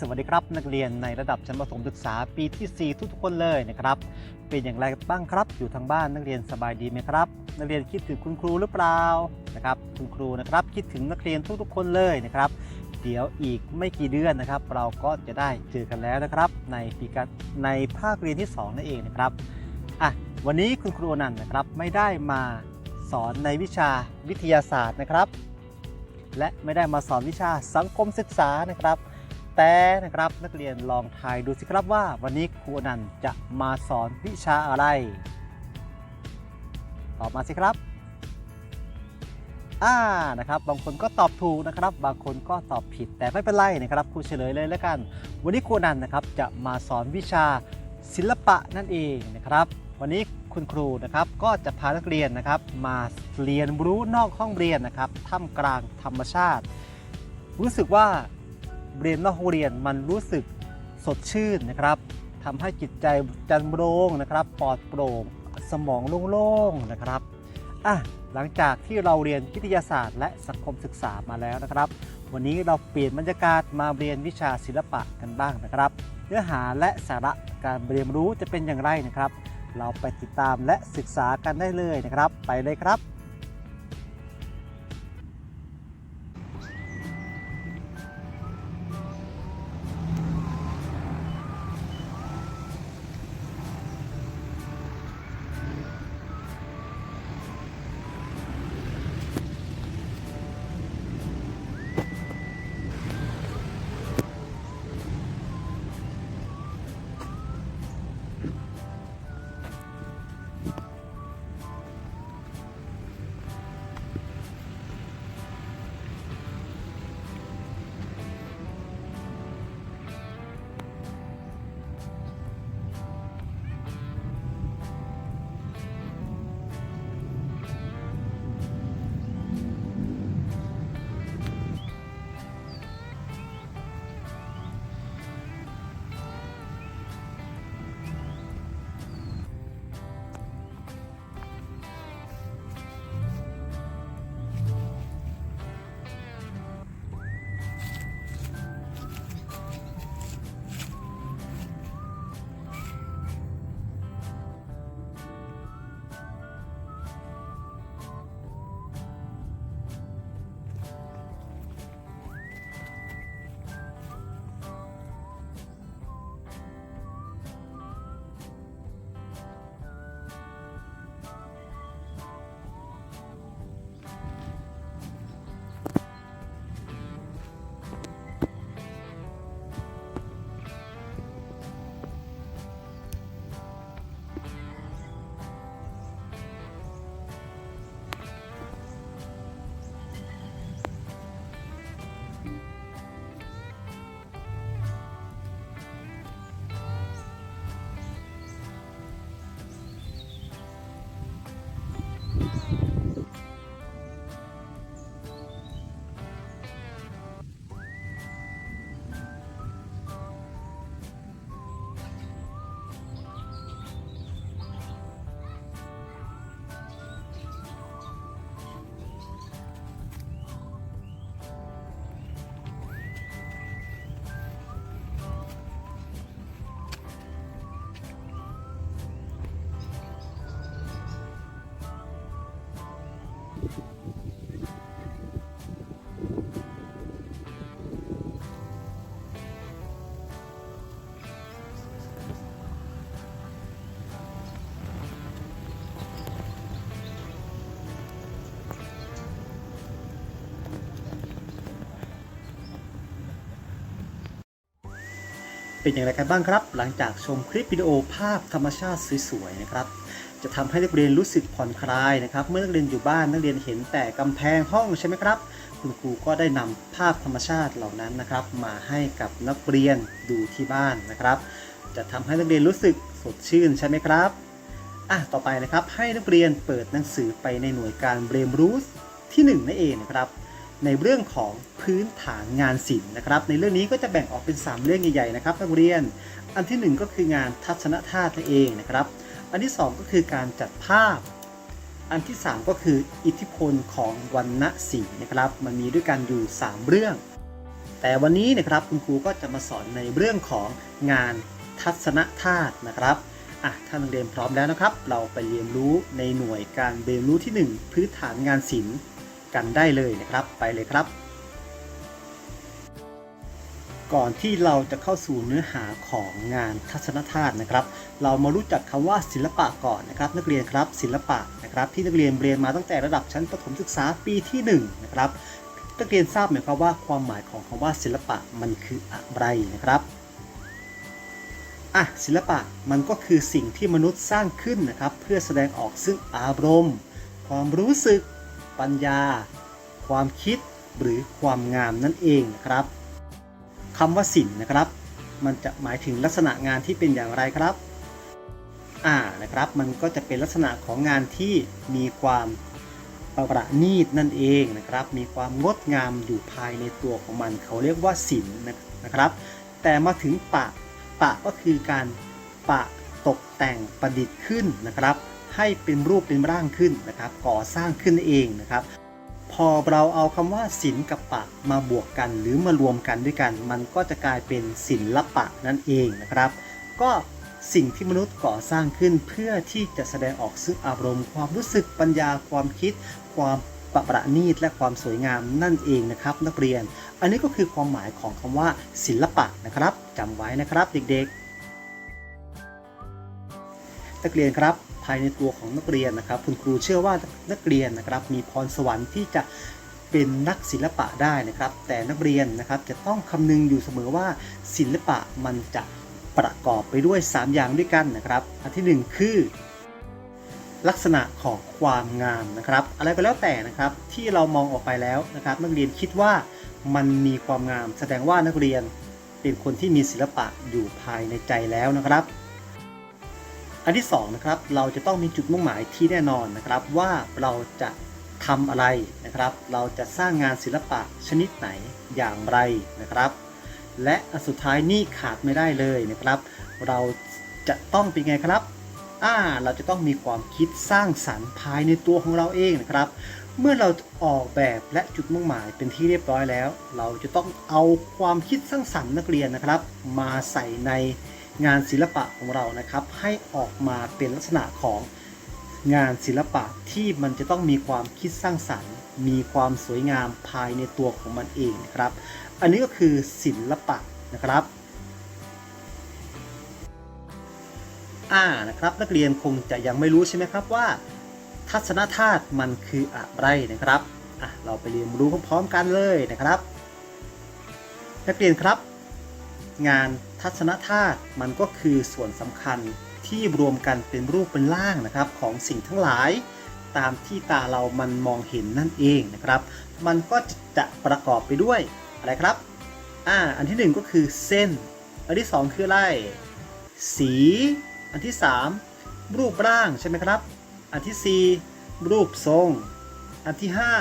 สวัสดีครับนักเรียนในระดับชั้นประถมศึกษาปีที่ 4 ทุกๆคนเลยนะครับ เป็นอย่างไรบ้างครับ อยู่ทางบ้านนักเรียนสบายดีไหมครับ นักเรียนคิดถึงคุณครูหรือเปล่านะครับคุณครูนะครับคิดถึงนักเรียนทุกๆคนเลยนะครับเดี๋ยวอีกไม่กี่เดือนนะครับ เราก็จะได้เจอกันแล้วนะครับ ในปีการในภาคเรียนที่ 2 นั่นเองนะครับอะวันนี้คุณครูนันนะครับไม่ได้มาสอนในวิชาวิทยาศาสตร์นะครับ และไม่ได้มาสอนวิชาสังคมศึกษานะครับ แต่นะครับนักเรียนลองทายดูสิครับว่า วันนี้ครูอนันต์จะมาสอนวิชาอะไร ตอบมาสิครับอ่านะครับบางคนก็ตอบถูกนะครับ บางคนก็ตอบผิดแต่ไม่เป็นไรนะครับครูเฉลยเลยแล้วกัน วันนี้ครูอนันต์นะครับจะมาสอนวิชาศิลปะนั่นเองนะครับ วันนี้คุณครูนะครับก็จะพานักเรียนนะครับมาเรียนรู้นอกห้องเรียนนะครับท่ามกลางธรรมชาติ รู้สึกว่า เรียนนอกห้องเรียนมันรู้สึกสดชื่นนะครับทำให้จิตใจจันโปร่งนะครับปลอดโปร่งสมองโล่งๆนะครับอะหลังจากที่เราเรียนวิทยาศาสตร์ และสังคมศึกษามาแล้วนะครับ วันนี้เราเปลี่ยนบรรยากาศมาเรียนวิชาศิลปะกันบ้างนะครับ เนื้อหาและสาระการเรียนรู้จะเป็นอย่างไรนะครับ เราไปติดตามและศึกษากันได้เลยนะครับ ไปเลยครับ เป็นอย่างไรกันบ้างครับ หลังจากชมคลิปวิดีโอภาพธรรมชาติสวยๆนะครับ จะทำให้นักเรียนรู้สึกผ่อนคลายนะครับ เมื่อนักเรียนอยู่บ้านนักเรียนเห็นแต่กำแพงห้องใช่ไหมครับ คุณครูก็ได้นำภาพธรรมชาติเหล่านั้นนะครับ มาให้กับนักเรียนดูที่บ้านนะครับ จะทำให้นักเรียนรู้สึกสดชื่นใช่ไหมครับอะต่อไปนะครับให้นักเรียนเปิดหนังสือไปในหน่วยการเรียนรู้ที่1นั่นเองนะครับในเรื่องของพื้นฐานงานศิลป์นะครับ ในเรื่องนี้ก็จะแบ่งออกเป็น 3 เรื่องใหญ่ๆนะครับนักเรียน อันที่ 1 ก็คืองานทัศนธาตุนั่นเองนะครับ อันที่ 2 ก็คือการจัดภาพ อันที่ 3 ก็คืออิทธิพลของวรรณสีนะครับ มันมีด้วยกันอยู่ 3 เรื่อง แต่วันนี้นะครับคุณครูก็จะมาสอนในเรื่องของงานทัศนธาตุนะครับอะถ้านักเรียนพร้อมแล้วนะครับ เราไปเรียนรู้ในหน่วยการเรียนรู้ที่ 1 พื้นฐานงานศิลป์กันได้เลยนะครับ ไปเลยครับ ก่อนที่เราจะเข้าสู่เนื้อหาของงานทัศนธาตุนะครับ เรามารู้จักคำว่าศิลปะก่อนนะครับ นักเรียนครับศิลปะนะครับ ที่นักเรียนเรียนมาตั้งแต่ระดับชั้นประถมศึกษาปีที่หนึ่งนะครับนักเรียนทราบไหมครับว่าความหมายของคำว่าศิลปะมันคืออะไรนะครับอะศิลปะมันก็คือสิ่งที่มนุษย์สร้างขึ้นนะครับ เพื่อแสดงออกซึ่งอารมณ์ ความรู้สึก ปัญญา ความคิดหรือความงามนั่นเองนะครับ คำว่าศิลป์นะครับ มันจะหมายถึงลักษณะงานที่เป็นอย่างไรครับอ่านะครับ มันก็จะเป็นลักษณะของงานที่มีความประณีตนั่นเองนะครับ มีความงดงามอยู่ภายในตัวของมัน เขาเรียกว่าศิลป์นะครับ แต่มาถึงปะ ปะก็คือการปะตกแต่งประดิษฐ์ขึ้นนะครับ ให้เป็นรูปเป็นร่างขึ้นนะครับ ก่อสร้างขึ้นเองนะครับ อเราเอาคำว่าศิลป์กับปะมาบวกกัน หรือมารวมกันด้วยกัน มันก็จะกลายเป็นศิลปะนั่นเองนะครับ ก็สิ่งที่มนุษย์ก่อสร้างขึ้นเพื่อที่จะแสดงออกซึ่งอารมณ์ ความรู้สึกปัญญาความคิด ความประประณีตและความสวยงามนั่นเองนะครับ นักเรียน อันนี้ก็คือความหมายของคำว่า ศิลปะนะครับจำไว้นะครับเด็กๆนักเรียนครับ ภายในตัวของนักเรียนนะครับ คุณครูเชื่อว่านักเรียนนะครับ มีพรสวรรค์ที่จะเป็นนักศิลปะได้นะครับ แต่นักเรียนนะครับจะต้องคำนึงอยู่เสมอว่าศิลปะมันจะประกอบไปด้วย 3 อย่างด้วยกันนะครับ อันที่ 1 คือ ลักษณะของความงามนะครับ อะไรก็แล้วแต่นะครับที่เรามองออกไปแล้วนะครับ นักเรียนคิดว่ามันมีความงาม แสดงว่านักเรียนเป็นคนที่มีศิลปะอยู่ภายในใจแล้วนะครับ อันที่2นะครับเราจะต้องมีจุดมุ่งหมายที่แน่นอนนะครับว่าเราจะทำอะไรนะครับ เราจะสร้างงานศิลปะชนิดไหนอย่างไรนะครับ และสุดท้ายนี่ขาดไม่ได้เลยนะครับ เราจะต้องเป็นไงครับอ่าเราจะต้องมีความคิดสร้างสรรค์ภายในตัวของเราเองนะครับ เมื่อเราออกแบบและจุดมุ่งหมายเป็นที่เรียบร้อยแล้ว เราจะต้องเอาความคิดสร้างสรรค์นักเรียนนะครับ มาใส่ใน งานศิลปะของเรานะครับ ให้ออกมาเป็นลักษณะของงานศิลปะที่มันจะต้องมีความคิดสร้างสรรค์ มีความสวยงามภายในตัวของมันเองนะครับ อันนี้ก็คือศิลปะนะครับอ่านะครับ นักเรียนคงจะยังไม่รู้ใช่ไหมครับว่า ทัศนธาตุมันคืออะไรนะครับอะเราไปเรียนรู้พร้อมๆกันเลยนะครับ นักเรียนครับ งาน ทัศนธาตุมันก็คือส่วนสำคัญที่รวมกันเป็นรูปเป็นร่างนะครับของสิ่งทั้งหลาย ตามที่ตาเรามันมองเห็นนั่นเองนะครับ มันก็จะประกอบไปด้วยอะไรครับอ่าอันที่หนึ่งก็คือเส้น อันที่สองคืออะไรสี อันที่สามรูปร่างใช่ไหมครับ อันที่สี่รูปทรง อันที่ห้า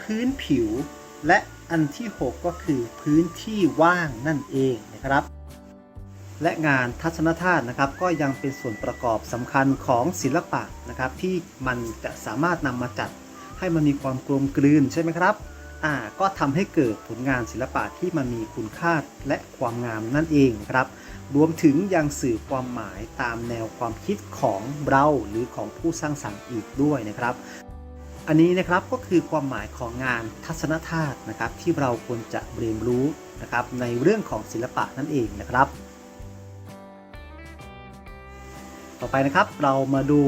พื้นผิว และอันที่หกก็คือพื้นที่ว่างนั่นเองนะครับ และงานทัศนธาตุนะครับ ก็ยังเป็นส่วนประกอบสำคัญของศิลปะนะครับ ที่มันจะสามารถนำมาจัดให้มันมีความกลมกลืนใช่ไหมครับอ่าก็ทำให้เกิดผลงานศิลปะที่มันมีคุณค่าและความงามนั่นเองครับรวมถึงยังสื่อความหมายตามแนวความคิดของเราหรือของผู้สร้างสรรค์อีกด้วยนะครับ อันนี้นะครับก็คือความหมายของงานทัศนธาตุนะครับ ที่เราควรจะเรียนรู้นะครับในเรื่องของศิลปะนั่นเองนะครับ ต่อไปนะครับ เรามาดู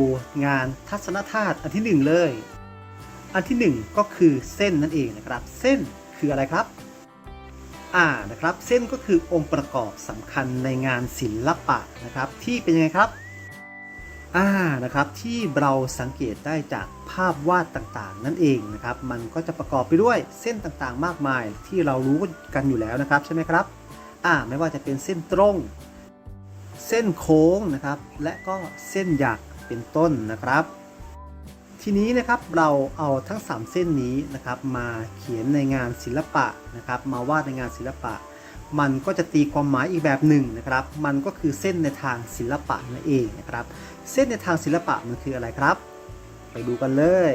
งานทัศนธาตุอันที่หนึ่งเลย อันที่หนึ่งก็คือเส้นนั่นเองนะครับ เส้นคืออะไรครับอ่านะครับ เส้นก็คือองค์ประกอบสำคัญในงานศิลปะนะครับ ที่เป็นยังไงครับอ่านะครับที่เราสังเกตได้จากภาพวาดต่างๆ นั่นเองนะครับ มันก็จะประกอบไปด้วยเส้นต่างๆ มากมายที่เรารู้กันอยู่แล้วนะครับ ใช่ไหมครับอ่าไม่ว่าจะเป็นเส้นตรง เส้นโค้งนะครับ และก็เส้นหยักเป็นต้นนะครับ ทีนี้นะครับเราเอาทั้ง 3 เส้นนี้นะครับมาเขียนในงานศิลปะนะครับ มาวาดในงานศิลปะ มันก็จะตีความหมายอีกแบบหนึ่งนะครับ มันก็คือเส้นในทางศิลปะนั่นเองนะครับ เส้นในทางศิลปะมันคืออะไรครับ ไปดูกันเลย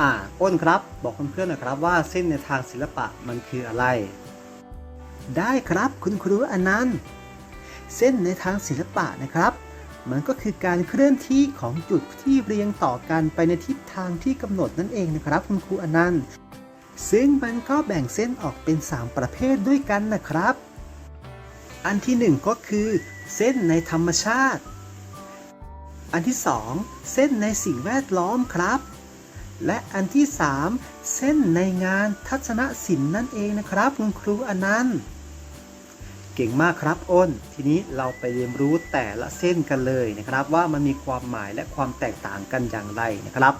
อ่าอ้นครับ บอกเพื่อนๆหน่อยครับว่าเส้นในทางศิลปะมันคืออะไร ได้ครับคุณครูอนันต์ เส้นในทางศิลปะนะครับ มันก็คือการเคลื่อนที่ของจุดที่เรียงต่อกันไปในทิศทางที่กำหนดนั่นเองนะครับ คุณครูอนันต์ ซึ่งมันก็แบ่งเส้นออกเป็น 3 ประเภทด้วยกันนะครับ อันที่ 1 ก็คือ เส้นในธรรมชาติ อันที่ 2 เส้นในสิ่งแวดล้อมครับ และอันที่ 3 เส้นในงานทัศนศิลป์นั่นเองนะครับ คุณครูอนันต์ เก่งมากครับอ้น ทีนี้เราไปเรียนรู้แต่ละเส้นกันเลยนะครับ ว่ามันมีความหมายและความแตกต่างกันอย่างไรนะครับ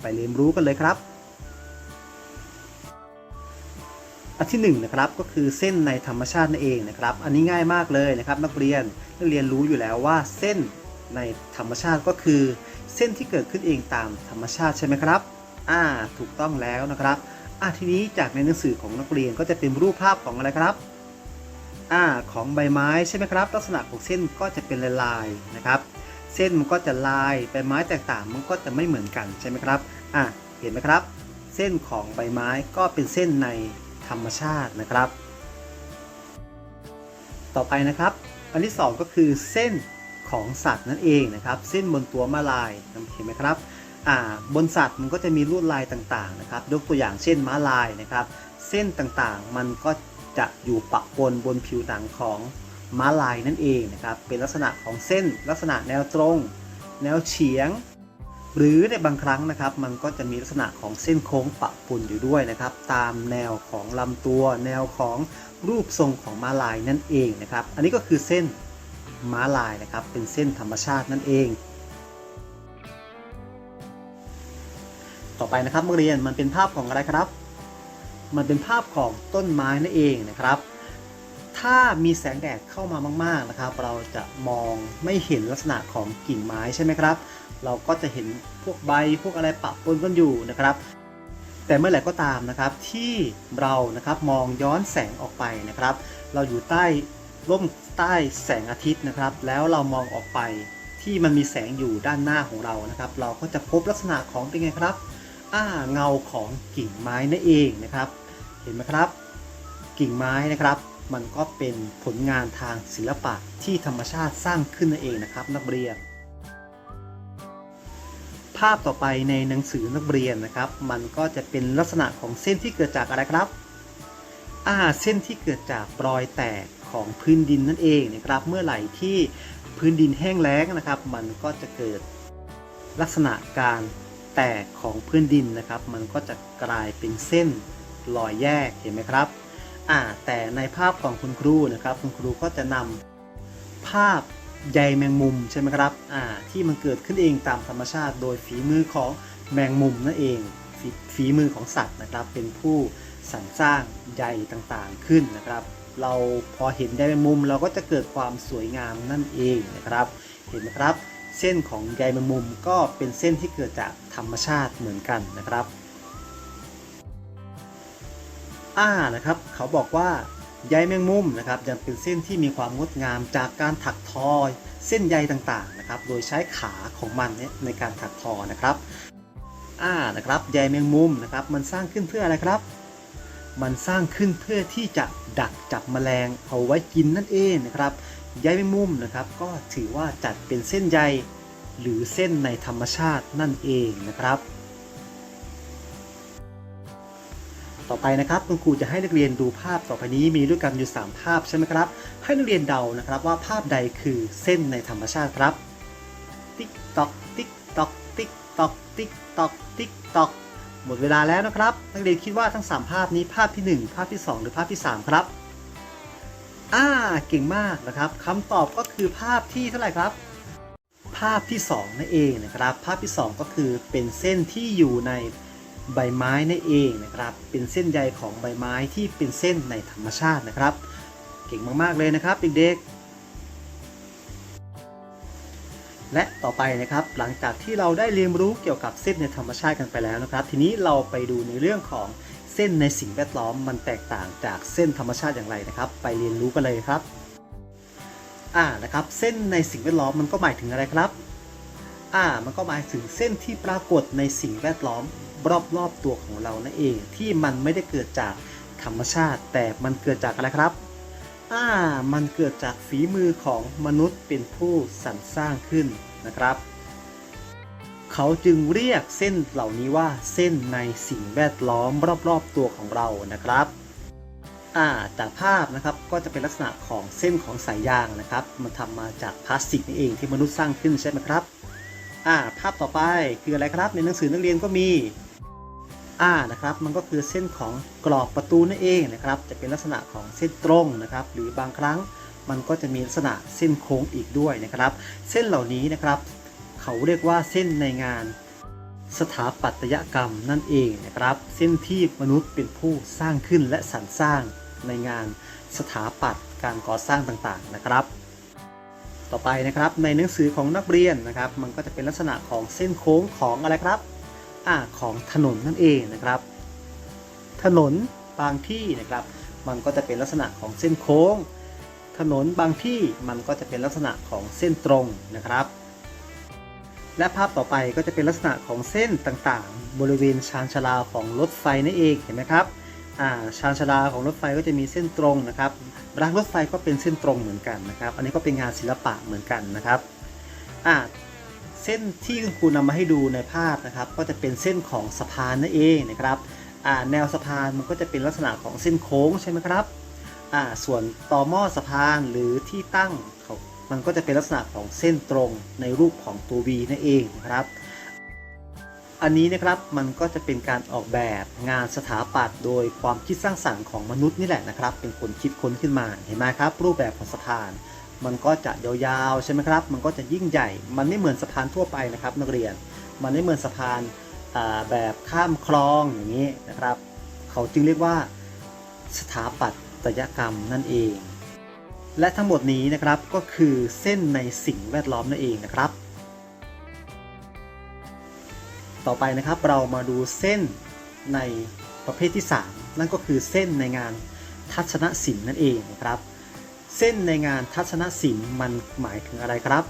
ไปเรียนรู้กันเลยครับ อันที่หนึ่งนะครับก็คือเส้นในธรรมชาตินั่นเองนะครับ อันนี้ง่ายมากเลยนะครับ นักเรียนนักเรียนรู้อยู่แล้วว่าเส้นในธรรมชาติก็คือ เส้นที่เกิดขึ้นเองตามธรรมชาติใช่ไหมครับอ่าถูกต้องแล้วนะครับอ่าทีนี้จากในหนังสือของนักเรียนก็จะเป็นรูปภาพของอะไรครับ อ่าของใบไม้ใช่ไหมครับ ลักษณะของเส้นก็จะเป็นลายๆนะครับ เส้นมันก็จะลายใบไม้แตกต่างมันก็จะไม่เหมือนกันใช่ไหมครับอะเห็นไหมครับ เส้นของใบไม้ก็เป็นเส้นในธรรมชาตินะครับ ต่อไปนะครับ อันที่สองก็คือเส้นของสัตว์นั่นเองนะครับ เส้นบนตัวมาลายเห็นไหมครับอ่าบนสัตว์มันก็จะมีลวดลายต่างๆนะครับยกตัวอย่างเช่นม้าลายนะครับ เส้นต่างๆมันก็ จะอยู่ปะปนบนผิวหนังของม้าลายนั่นเองนะครับ เป็นลักษณะของเส้นลักษณะแนวตรง แนวเฉียง หรือในบางครั้งนะครับ มันก็จะมีลักษณะของเส้นโค้งปะปนอยู่ด้วยนะครับ ตามแนวของลำตัว แนวของรูปทรงของม้าลายนั่นเองนะครับ อันนี้ก็คือเส้นม้าลายนะครับ เป็นเส้นธรรมชาตินั่นเอง ต่อไปนะครับนักเรียนมันเป็นภาพของอะไรครับ มันเป็นภาพของต้นไม้นั่นเองนะครับ ถ้ามีแสงแดดเข้ามามากๆนะครับ เราจะมองไม่เห็นลักษณะของกิ่งไม้ใช่ไหมครับ เราก็จะเห็นพวกใบพวกอะไรปะปนกันอยู่นะครับ แต่เมื่อไหร่ก็ตามนะครับที่เรานะครับมองย้อนแสงออกไปนะครับ เราอยู่ใต้ร่มใต้แสงอาทิตย์นะครับ แล้วเรามองออกไปที่มันมีแสงอยู่ด้านหน้าของเรานะครับ เราก็จะพบลักษณะของเป็นไงครับ อ่าเงาของกิ่งไม้นั่นเองนะครับ เห็นไหมครับ กิ่งไม้นะครับ มันก็เป็นผลงานทางศิลปะที่ธรรมชาติสร้างขึ้นนั่นเองนะครับ นักเรียน ภาพต่อไปในหนังสือนักเรียนนะครับ มันก็จะเป็นลักษณะของเส้นที่เกิดจากอะไรครับอ่าเส้นที่เกิดจากรอยแตกของพื้นดินนั่นเองนะครับ เมื่อไหร่ที่พื้นดินแห้งแล้งนะครับ มันก็จะเกิดลักษณะการ แตกของพื้นดินนะครับ มันก็จะกลายเป็นเส้นรอยแยกเห็นไหมครับอ่าแต่ในภาพของคุณครูนะครับ คุณครูก็จะนำภาพใยแมงมุมใช่ไหมครับอ่าที่มันเกิดขึ้นเองตามธรรมชาติ โดยฝีมือของแมงมุมนั่นเองฝฝีมือของสัตว์นะครับ เป็นผู้สรรสร้างใยต่างๆขึ้นนะครับ เราพอเห็นใยแมงมุมเราก็จะเกิดความสวยงามนั่นเองนะครับ เห็นไหมครับ เส้นของใยแมงมุมก็เป็นเส้นที่เกิดจากธรรมชาติเหมือนกันนะครับอ่านะครับเขาบอกว่าใยแมงมุมนะครับยังเป็นเส้นที่มีความงดงามจากการถักทอเส้นใยต่างๆนะครับ โดยใช้ขาของมันเนี่ยในการถักทอนะครับอ่านะครับใยแมงมุมนะครับมันสร้างขึ้นเพื่ออะไรครับ มันสร้างขึ้นเพื่อที่จะดักจับแมลงเอาไว้กินนั่นเองนะครับ ใยแมงมุมนะครับ ก็ถือว่าจัดเป็นเส้นใยหรือเส้นในธรรมชาตินั่นเองนะครับ ต่อไปนะครับคุณครูจะให้นักเรียนดูภาพต่อไปนี้มีด้วยกันอยู่ 3 ภาพใช่ไหมครับ ให้นักเรียนเดานะครับว่าภาพใดคือเส้นในธรรมชาติครับ ติ๊กตอกติ๊กตอกติ๊กตอกติ๊กตอกติ๊กตอกหมดเวลาแล้วนะครับ นักเรียนคิดว่าทั้ง 3 ภาพนี้ภาพที่ 1 ภาพที่ 2 หรือภาพที่ 3 ครับ อ่าเก่งมากนะครับคำตอบก็คือภาพที่เท่าไหร่ครับ ภาพที่ 2 นั่นเองนะครับ ภาพที่ 2 ก็คือเป็นเส้นที่อยู่ในใบไม้นั่นเองนะครับ เป็นเส้นใยของใบไม้ที่เป็นเส้นในธรรมชาตินะครับ เก่งมากๆเลยนะครับเด็กๆ และต่อไปนะครับหลังจากที่เราได้เรียนรู้เกี่ยวกับเส้นในธรรมชาติกันไปแล้วนะครับ ทีนี้เราไปดูในเรื่องของ ส้นในสิ่งแวดล้อมมันแตกต่างจากเส้นธรรมชาติอย่างไรนะครับ ไปเรียนรู้กันเลยครับอ่านะครับ เส้นในสิ่งแวดล้อมมันก็หมายถึงอะไรครับอ่ามันก็หมายถึงเส้นที่ปรากฏในสิ่งแวดล้อมรอบๆตัวของเรานั่นเอง ที่มันไม่ได้เกิดจากธรรมชาติ แต่มันเกิดจากอะไรครับอ่ามันเกิดจากฝีมือของมนุษย์เป็นผู้สรรสร้างขึ้นนะครับ เขาจึงเรียกเส้นเหล่านี้ว่าเส้นในสิ่งแวดล้อมรอบๆตัวของเรานะครับอ่าจากภาพนะครับก็จะเป็นลักษณะของเส้นของสายยางนะครับ มันทำมาจากพลาสติกนี่เองที่มนุษย์สร้างขึ้นใช่ไหมครับอ่าภาพต่อไปคืออะไรครับ ในหนังสือนักเรียนก็มีอ่านะครับ มันก็คือเส้นของกรอบประตูนั่นเองนะครับ จะเป็นลักษณะของเส้นตรงนะครับ หรือบางครั้งมันก็จะมีลักษณะเส้นโค้งอีกด้วยนะครับ เส้นเหล่านี้นะครับ เขาเรียกว่าเส้นในงาน สถาปัตยกรรมนั่นเองนะครับ เส้นที่มนุษย์เป็นผู้สร้างขึ้นและสรรสร้างในงานสถาปัตย์การก่อสร้างต่างๆนะครับ ต่อไปนะครับในหนังสือของนักเรียนนะครับ มันก็จะเป็นลักษณะของเส้นโค้งของอะไรครับอ่าของถนนนั่นเองนะครับ ถนนบางที่นะครับ มันก็จะเป็นลักษณะของเส้นโค้ง ถนนบางที่มันก็จะเป็นลักษณะของเส้นตรงนะครับ และภาพต่อไปก็จะเป็นลักษณะของเส้นต่างๆ บริเวณชานชาลาของรถไฟนั่นเองเห็นไหมครับอ่าชานชาลาของรถไฟก็จะมีเส้นตรงนะครับรางรถไฟก็เป็นเส้นตรงเหมือนกันนะครับ อันนี้ก็เป็นงานศิลปะเหมือนกันนะครับอ่าเส้นที่คุณครูนำมาให้ดูในภาพนะครับ ก็จะเป็นเส้นของสะพานนั่นเองนะครับอ่าแนวสะพานมันก็จะเป็นลักษณะของเส้นโค้งใช่ไหมครับอ่าส่วนต่อหม้อสะพานหรือที่ตั้ง มันก็จะเป็นลักษณะของเส้นตรงในรูปของตัว V นั่นเองนะครับ อันนี้นะครับมันก็จะเป็นการออกแบบงานสถาปัตย์โดยความคิดสร้างสรรค์ของมนุษย์นี่แหละนะครับ เป็นคนคิดค้นขึ้นมาเห็นไหมครับ รูปแบบของสะพาน มันก็จะยาวๆใช่ไหมครับ มันก็จะยิ่งใหญ่ มันไม่เหมือนสะพานทั่วไปนะครับ นักเรียน มันไม่เหมือนสะพานแบบข้ามคลองอย่างนี้นะครับ เขาจึงเรียกว่าสถาปัตยกรรมนั่นเอง และทั้งหมดนี้นะครับก็คือเส้นในสิ่งแวดล้อมนั่นเองนะครับ ต่อไปนะครับเรามาดูเส้นในประเภทที่ 3 นั่นก็คือเส้นในงานทัศนศิลป์นั่นเองนะครับ เส้นในงานทัศนศิลป์มันหมายถึงอะไรครับ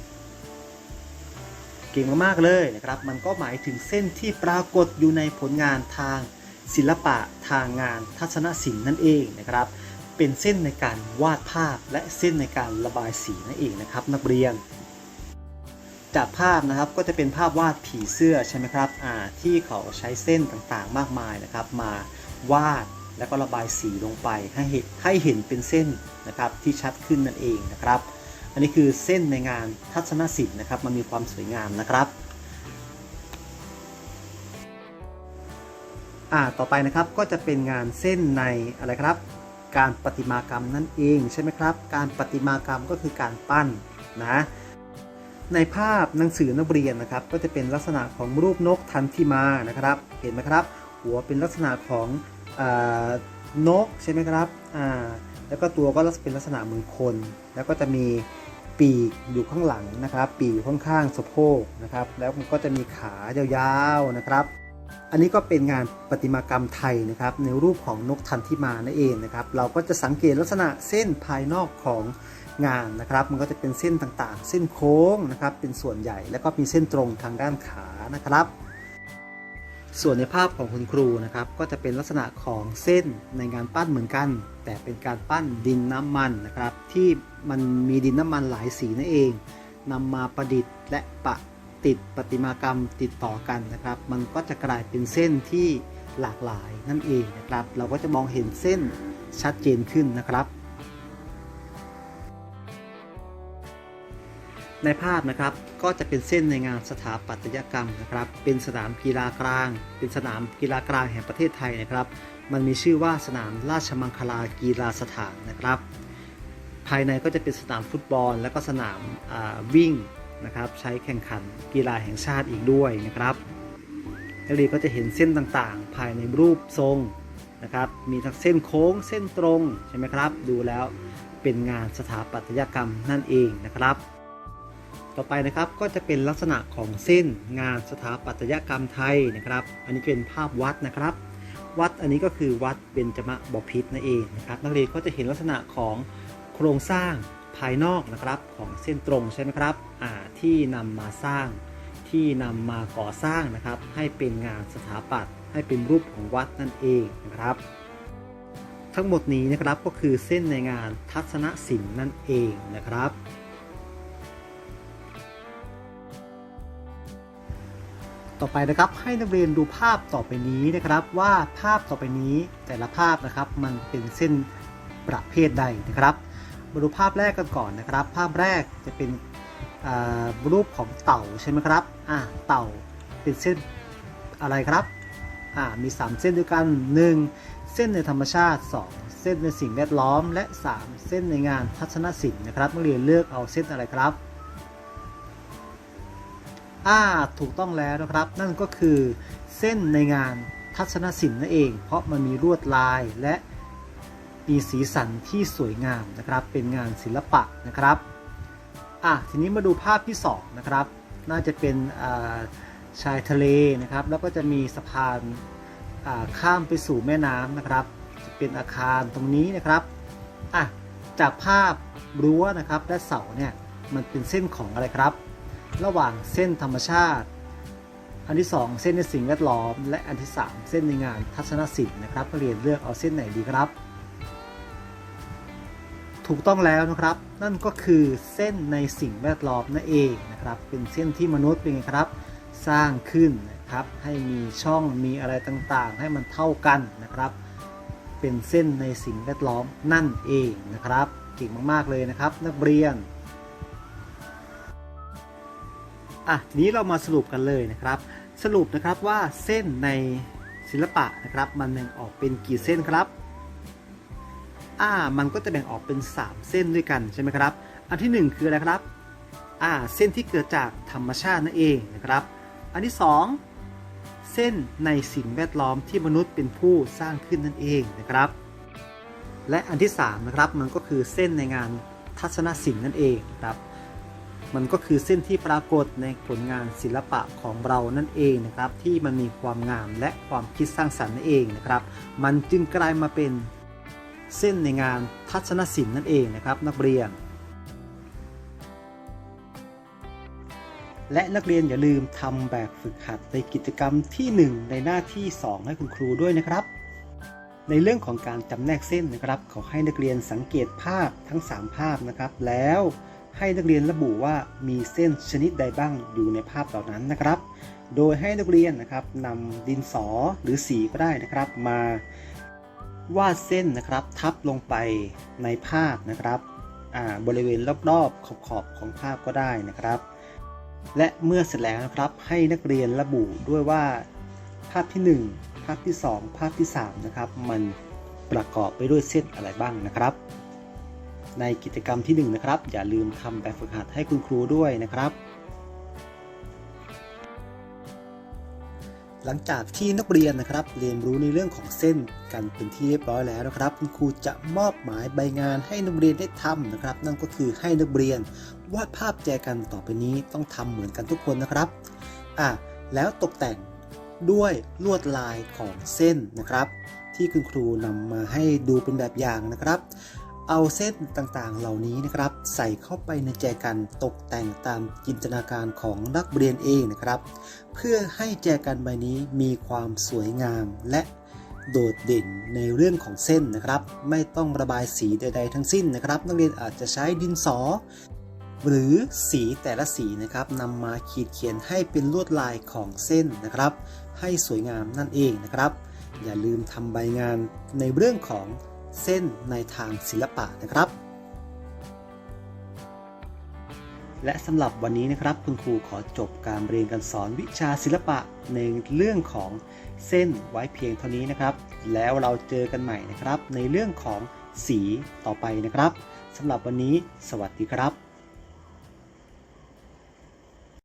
เก่งมากๆเลยนะครับ มันก็หมายถึงเส้นที่ปรากฏอยู่ในผลงานทางศิลปะทางงานทัศนศิลป์นั่นเองนะครับ เป็นเส้นในการวาดภาพและเส้นในการระบายสีนั่นเองนะครับ นักเรียน จากภาพนะครับก็จะเป็นภาพวาดผีเสื้อใช่ไหมครับอ่าที่เขาใช้เส้นต่างๆมากมายนะครับ มาวาดแล้วก็ระบายสีลงไปให้เห็นให้เห็นเป็นเส้นนะครับที่ชัดขึ้นนั่นเองนะครับ อันนี้คือเส้นในงานทัศนศิลป์นะครับมันมีความสวยงามนะครับอ่าต่อไปนะครับก็จะเป็นงานเส้นในอะไรครับ การประติมากรรมนั่นเองใช่ไหมครับ การประติมากรรมก็คือการปั้นนะในภาพหนังสือนักเรียนนะครับ ก็จะเป็นลักษณะของรูปนกทันทิมานะครับ เห็นไหมครับ หัวเป็นลักษณะของอนกใช่ไหมครับแล้วก็ตัวก็เป็นลักษณะเหมือนคน แล้วก็จะมีปีกอยู่ข้างหลังนะครับ ปีกอยู่ข้างๆสะโพกนะครับ แล้วมันก็จะมีขายาวๆนะครับ อันนี้ก็เป็นงานประติมากรรมไทยนะครับ ในรูปของนกทันทิมานั่นเองนะครับ เราก็จะสังเกตลักษณะเส้นภายนอกของงานนะครับ มันก็จะเป็นเส้นต่างๆ เส้นโค้งนะครับ เป็นส่วนใหญ่ แล้วก็มีเส้นตรงทางด้านขานะครับ ส่วนในภาพของคุณครูนะครับ ก็จะเป็นลักษณะของเส้นในงานปั้นเหมือนกัน แต่เป็นการปั้นดินน้ำมันนะครับ ที่มันมีดินน้ำมันหลายสีนั่นเองนำมาประดิษฐ์และปะ ติดประติมากรรมติดต่อกันนะครับ มันก็จะกลายเป็นเส้นที่หลากหลายนั่นเองนะครับ เราก็จะมองเห็นเส้นชัดเจนขึ้นนะครับ ในภาพนะครับก็จะเป็นเส้นในงานสถาปัตยกรรมนะครับ เป็นสนามกีฬากลาง เป็นสนามกีฬากลางแห่งประเทศไทยนะครับ มันมีชื่อว่าสนามราชมังคลากีฬาสถานนะครับ ภายในก็จะเป็นสนามฟุตบอล และก็สนามาวิ่ง นะครับใช้แข่งขันกีฬาแห่งชาติอีกด้วยนะครับนักเรียนก็จะเห็นเส้นต่างๆ ภายในรูปทรงนะครับมีทั้งเส้นโค้งเส้นตรงใช่ไหมครับ ดูแล้วเป็นงานสถาปัตยกรรมนั่นเองนะครับ ต่อไปนะครับก็จะเป็นลักษณะของเส้นงานสถาปัตยกรรมไทยนะครับ อันนี้เป็นภาพวัดนะครับ วัดอันนี้ก็คือวัดเบญจมบพิตรนั่นเองนะครับนักเรียนก็จะเห็นลักษณะของโครงสร้าง ภายนอกนะครับของเส้นตรงใช่ไหมครับที่นำมาสร้างที่นำมาก่อสร้างนะครับ ให้เป็นงานสถาปัตย์ให้เป็นรูปของวัดนั่นเองนะครับ ทั้งหมดนี้นะครับก็คือเส้นในงานทัศนศิลป์นั่นเองนะครับ ต่อไปนะครับให้นักเรียนดูภาพต่อไปนี้นะครับ ว่าภาพต่อไปนี้แต่ละภาพนะครับมันเป็นเส้นประเภทใดนะครับ มาดูภาพแรกกันก่อนนะครับ ภาพแรกจะเป็นรูปของเต่าใช่ไหมครับอ่าเต่าเป็นเส้นอะไรครับอ่ามี 3 เส้นด้วยกัน 1. เส้นในธรรมชาติ 2. เส้นในสิ่งแวดล้อม และ 3. เส้นในงานทัศนศิลป์นะครับนักเรียนเลือกเอาเส้นอะไรครับอ่าถูกต้องแล้วนะครับ นั่นก็คือเส้นในงานทัศนศิลป์นั่นเอง เพราะมันมีลวดลายและ มีสีสันที่สวยงามนะครับ เป็นงานศิลปะนะครับอะทีนี้มาดูภาพที่2นะครับ น่าจะเป็นชายทะเลนะครับ แล้วก็จะมีสะพานข้ามไปสู่แม่น้ำนะครับ จะเป็นอาคารตรงนี้นะครับอะจากภาพรั้วนะครับและเสาเนี่ยมันเป็นเส้นของอะไรครับ ระหว่างเส้นธรรมชาติ อันที่ 2 เส้นในสิ่งแวดล้อม และอันที่ 3 เส้นในงานทัศนศิลป์นะครับเรียนเลือกเอาเส้นไหนดีครับ ถูกต้องแล้วนะครับ นั่นก็คือเส้นในสิ่งแวดล้อมนั่นเองนะครับ เป็นเส้นที่มนุษย์เป็นไงครับ สร้างขึ้นนะครับ ให้มีช่องมีอะไรต่างๆ ให้มันเท่ากันนะครับ เป็นเส้นในสิ่งแวดล้อมนั่นเองนะครับ เก่งมากๆเลยนะครับ นักเรียนอะทีนี้เรามาสรุปกันเลยนะครับ สรุปนะครับว่าเส้นในศิลปะนะครับ มันแบ่งออกเป็นกี่เส้นครับ อ่ามันก็จะแบ่งออกเป็น 3 เส้นด้วยกันใช่ไหมครับ อันที่ 1 คืออะไรครับอ่าเส้นที่เกิดจากธรรมชาตินั่นเองนะครับ อันที่ 2 เส้นในสิ่งแวดล้อมที่มนุษย์เป็นผู้สร้างขึ้นนั่นเองนะครับ และอันที่3นะครับมันก็คือเส้นในงานทัศนศิลป์นั่นเองครับ มันก็คือเส้นที่ปรากฏในผลงานศิลปะของเรานั่นเองนะครับ ที่มันมีความงามและความคิดสร้างสรรค์นั่นเองนะครับ มันจึงกลายมาเป็น เส้นในงานทัศนศิลป์นั่นเองนะครับนักเรียน และนักเรียนอย่าลืมทำแบบฝึกหัดในกิจกรรมที่ 1 ในหน้าที่ 2 ให้คุณครูด้วยนะครับ ในเรื่องของการจำแนกเส้นนะครับขอให้นักเรียนสังเกตภาพทั้ง 3 ภาพนะครับ แล้วให้นักเรียนระบุว่ามีเส้นชนิดใดบ้างอยู่ในภาพเหล่านั้นนะครับ โดยให้นักเรียนนะครับนำดินสอหรือสีก็ได้นะครับ มา วาดเส้นนะครับทับลงไปในภาพนะครับบริเวณรอบๆขอบๆของภาพก็ได้นะครับ และเมื่อเสร็จแล้วนะครับให้นักเรียนระบุด้วยว่าภาพที่ 1 ภาพที่ 2 ภาพที่ 3 นะครับ มันประกอบไปด้วยเส้นอะไรบ้างนะครับ ในกิจกรรมที่ 1 นะครับ อย่าลืมทำแบบฝึกหัดให้คุณครูด้วยนะครับ หลังจากที่นักเรียนนะครับ เรียนรู้ในเรื่องของเส้นกันเป็นที่เรียบร้อยแล้วนะครับ คุณครูจะมอบหมายใบงานให้นักเรียนได้ทำนะครับ นั่นก็คือให้นักเรียนวาดภาพแจกันต่อไปนี้ต้องทำเหมือนกันทุกคนนะครับอะแล้วตกแต่งด้วยลวดลายของเส้นนะครับ ที่คุณครูนำมาให้ดูเป็นแบบอย่างนะครับ เอาเส้นต่างๆ เหล่านี้นะครับ ใส่เข้าไปในแจกันตกแต่งตามจินตนาการของนักเรียนเองนะครับ เพื่อให้แจกันใบนี้มีความสวยงามและโดดเด่นในเรื่องของเส้นนะครับ ไม่ต้องระบายสีใด ๆ ทั้งสิ้นนะครับ นักเรียนอาจจะใช้ดินสอ หรือสีแต่ละสีนะครับนำมาขีดเขียนให้เป็นลวดลายของเส้นนะครับ ให้สวยงามนั่นเองนะครับ อย่าลืมทำใบงานในเรื่องของ เส้นในทางศิลปะนะครับ และสำหรับวันนี้นะครับคุณครูขอจบการเรียนการสอนวิชาศิลปะในเรื่องของเส้นไว้เพียงเท่านี้นะครับ แล้วเราเจอกันใหม่นะครับ ในเรื่องของสีต่อไปนะครับสำหรับวันนี้ สวัสดีครับ